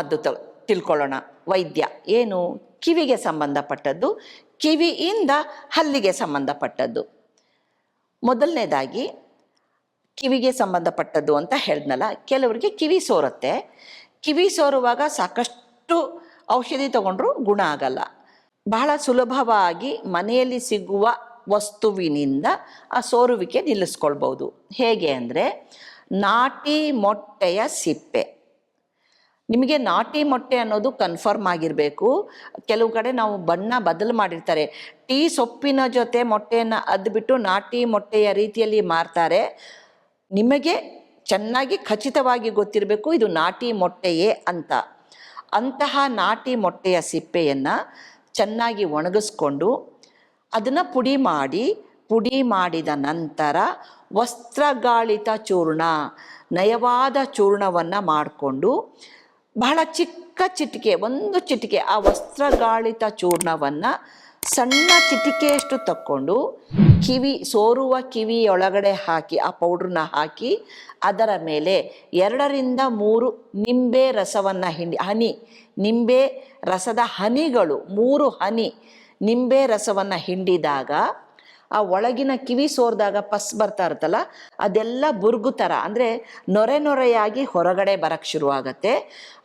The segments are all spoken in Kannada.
ಮದ್ದು ತ, ತಿಳ್ಕೊಳ್ಳೋಣ. ವೈದ್ಯ, ಏನು? ಕಿವಿಗೆ ಸಂಬಂಧಪಟ್ಟದ್ದು, ಕಿವಿಯಿಂದ ಹಲ್ಲಿಗೆ ಸಂಬಂಧಪಟ್ಟದ್ದು. ಮೊದಲನೇದಾಗಿ, ಕಿವಿಗೆ ಸಂಬಂಧಪಟ್ಟದ್ದು ಅಂತ ಹೇಳಿದ್ನಲ್ಲ, ಕೆಲವರಿಗೆ ಕಿವಿ ಸೋರುತ್ತೆ. ಕಿವಿ ಸೋರುವಾಗ ಸಾಕಷ್ಟು ಔಷಧಿ ತಗೊಂಡ್ರೂ ಗುಣ ಆಗಲ್ಲ. ಬಹಳ ಸುಲಭವಾಗಿ ಮನೆಯಲ್ಲಿ ಸಿಗುವ ವಸ್ತುವಿನಿಂದ ಆ ಸೋರುವಿಕೆ ನಿಲ್ಲಿಸ್ಕೊಳ್ಬೋದು ಹೇಗೆ ಅಂದರೆ, ನಾಟಿ ಮೊಟ್ಟೆಯ ಸಿಪ್ಪೆ. ನಿಮಗೆ ನಾಟಿ ಮೊಟ್ಟೆ ಅನ್ನೋದು ಕನ್ಫರ್ಮ್ ಆಗಿರಬೇಕು. ಕೆಲವು ಕಡೆ ನಾವು ಬಣ್ಣ ಬದಲು ಮಾಡಿರ್ತಾರೆ. ಟೀ ಸೊಪ್ಪಿನ ಜೊತೆ ಮೊಟ್ಟೆಯನ್ನು ಅದ್ಬಿಟ್ಟು ನಾಟಿ ಮೊಟ್ಟೆಯ ರೀತಿಯಲ್ಲಿ ಮಾರ್ತಾರೆ. ನಿಮಗೆ ಚೆನ್ನಾಗಿ ಖಚಿತವಾಗಿ ಗೊತ್ತಿರಬೇಕು ಇದು ನಾಟಿ ಮೊಟ್ಟೆಯೇ ಅಂತ. ಅಂತಹ ನಾಟಿ ಮೊಟ್ಟೆಯ ಸಿಪ್ಪೆಯನ್ನು ಚೆನ್ನಾಗಿ ಒಣಗಿಸ್ಕೊಂಡು ಅದನ್ನು ಪುಡಿ ಮಾಡಿ, ಪುಡಿ ಮಾಡಿದ ನಂತರ ವಸ್ತ್ರಗಾಳಿತ ಚೂರ್ಣ, ನಯವಾದ ಚೂರ್ಣವನ್ನು ಮಾಡಿಕೊಂಡು ಬಹಳ ಚಿಕ್ಕ ಚಿಟಿಕೆ, ಒಂದು ಚಿಟಿಕೆ, ಆ ವಸ್ತ್ರಗಾಳಿತ ಚೂರ್ಣವನ್ನು ಸಣ್ಣ ಚಿಟಿಕೆಯಷ್ಟು ತಕ್ಕೊಂಡು ಕಿವಿ, ಸೋರುವ ಕಿವಿಯೊಳಗಡೆ ಹಾಕಿ, ಆ ಪೌಡ್ರನ್ನ ಹಾಕಿ ಅದರ ಮೇಲೆ ಎರಡರಿಂದ ಮೂರು ನಿಂಬೆ ರಸವನ್ನು ಹಿಂಡಿ, ಹನಿ, ನಿಂಬೆ ರಸದ ಹನಿಗಳು, ಮೂರು ಹನಿ ನಿಂಬೆ ರಸವನ್ನು ಹಿಂಡಿದಾಗ ಆ ಒಳಗಿನ ಕಿವಿ ಸೋರಿದಾಗ ಪಸ್ ಬರ್ತಾ ಇರುತ್ತಲ್ಲ, ಅದೆಲ್ಲ ಬುರ್ಗು ಥರ ಅಂದರೆ ನೊರೆ ನೊರೆಯಾಗಿ ಹೊರಗಡೆ ಬರಕ್ಕೆ ಶುರುವಾಗತ್ತೆ.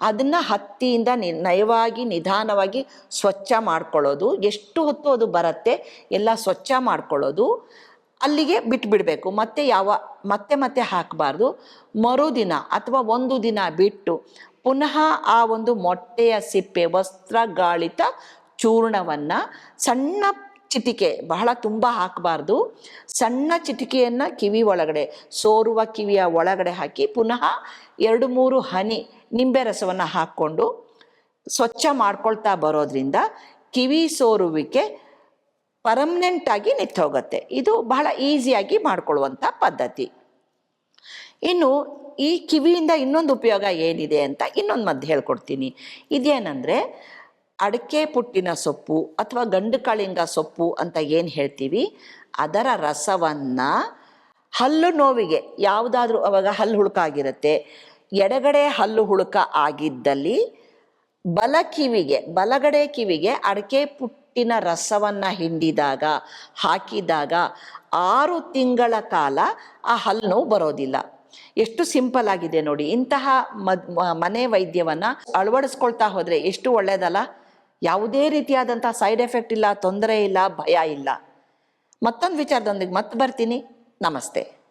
ಅದನ್ನು ಹತ್ತಿಯಿಂದ ನಯವಾಗಿ, ನಿಧಾನವಾಗಿ ಸ್ವಚ್ಛ ಮಾಡ್ಕೊಳ್ಳೋದು. ಎಷ್ಟು ಹೊತ್ತು ಅದು ಬರುತ್ತೆ, ಎಲ್ಲ ಸ್ವಚ್ಛ ಮಾಡ್ಕೊಳ್ಳೋದು. ಅಲ್ಲಿಗೆ ಬಿಟ್ಬಿಡಬೇಕು. ಮತ್ತೆ ಯಾವ, ಮತ್ತೆ ಮತ್ತೆ ಹಾಕಬಾರ್ದು. ಮರುದಿನ ಅಥವಾ ಒಂದು ದಿನ ಬಿಟ್ಟು ಪುನಃ ಆ ಒಂದು ಮೊಟ್ಟೆಯ ಸಿಪ್ಪೆ, ವಸ್ತ್ರಗಾಳಿತ ಚೂರ್ಣವನ್ನು ಸಣ್ಣ ಚಿಟಿಕೆ ಬಹಳ ತುಂಬ ಹಾಕಬಾರ್ದು. ಸಣ್ಣ ಚಿಟಿಕೆಯನ್ನು ಕಿವಿ ಒಳಗಡೆ, ಸೋರುವ ಕಿವಿಯ ಒಳಗಡೆ ಹಾಕಿ ಪುನಃ ಎರಡು ಮೂರು ಹನಿ ನಿಂಬೆ ರಸವನ್ನು ಹಾಕ್ಕೊಂಡು ಸ್ವಚ್ಛ ಮಾಡ್ಕೊಳ್ತಾ ಬರೋದ್ರಿಂದ ಕಿವಿ ಸೋರುವಿಕೆ ಪರ್ಮನೆಂಟ್ ಆಗಿ ನಿಂತೋಗುತ್ತೆ ಇದು ಬಹಳ ಈಸಿಯಾಗಿ ಮಾಡ್ಕೊಳ್ಳುವಂಥ ಪದ್ಧತಿ. ಇನ್ನು ಈ ಕಿವಿಯಿಂದ ಇನ್ನೊಂದು ಉಪಯೋಗ ಏನಿದೆ ಅಂತ ಇನ್ನೊಂದು ಮದ್ದು ಹೇಳ್ಕೊಡ್ತೀನಿ. ಇದೇನೆಂದರೆ ಅಡಿಕೆ ಪುಟ್ಟಿನ ಸೊಪ್ಪು ಅಥವಾ ಗಂಡು ಕಾಳಿಂಗ ಸೊಪ್ಪು ಅಂತ ಏನು ಹೇಳ್ತೀವಿ? ಅದರ ರಸವನ್ನು ಹಲ್ಲು ನೋವಿಗೆ ಯಾವುದಾದ್ರೂ ಅವಾಗ ಹಲ್ಲು ಹುಳುಕ ಆಗಿರುತ್ತೆ ಎಡಗಡೆ ಹಲ್ಲು ಹುಳುಕ ಆಗಿದ್ದಲ್ಲಿ ಬಲ ಕಿವಿಗೆ, ಬಲಗಡೆ ಕಿವಿಗೆ ಅಡಕೆ ಪುಟ್ಟಿನ ರಸವನ್ನು ಹಿಂಡಿದಾಗ, ಹಾಕಿದಾಗ ಆರು ತಿಂಗಳ ಕಾಲ ಆ ಹಲ್ಲು ನೋವು ಬರೋದಿಲ್ಲ. ಎಷ್ಟು ಸಿಂಪಲ್ ಆಗಿದೆ ನೋಡಿ. ಇಂತಹ ಮದ್ ಮನೆ ವೈದ್ಯವನ್ನು ಅಳವಡಿಸ್ಕೊಳ್ತಾ ಹೋದರೆ ಎಷ್ಟು ಒಳ್ಳೆಯದಲ್ಲ ಯಾವುದೇ ರೀತಿಯಾದಂಥ ಸೈಡ್ ಎಫೆಕ್ಟ್ ಇಲ್ಲ ತೊಂದರೆ ಇಲ್ಲ ಭಯ ಇಲ್ಲ. ಮತ್ತೊಂದು ವಿಚಾರದೊಂದಿಗೆ ಮತ್ತೆ ಬರ್ತೀನಿ. ನಮಸ್ತೆ.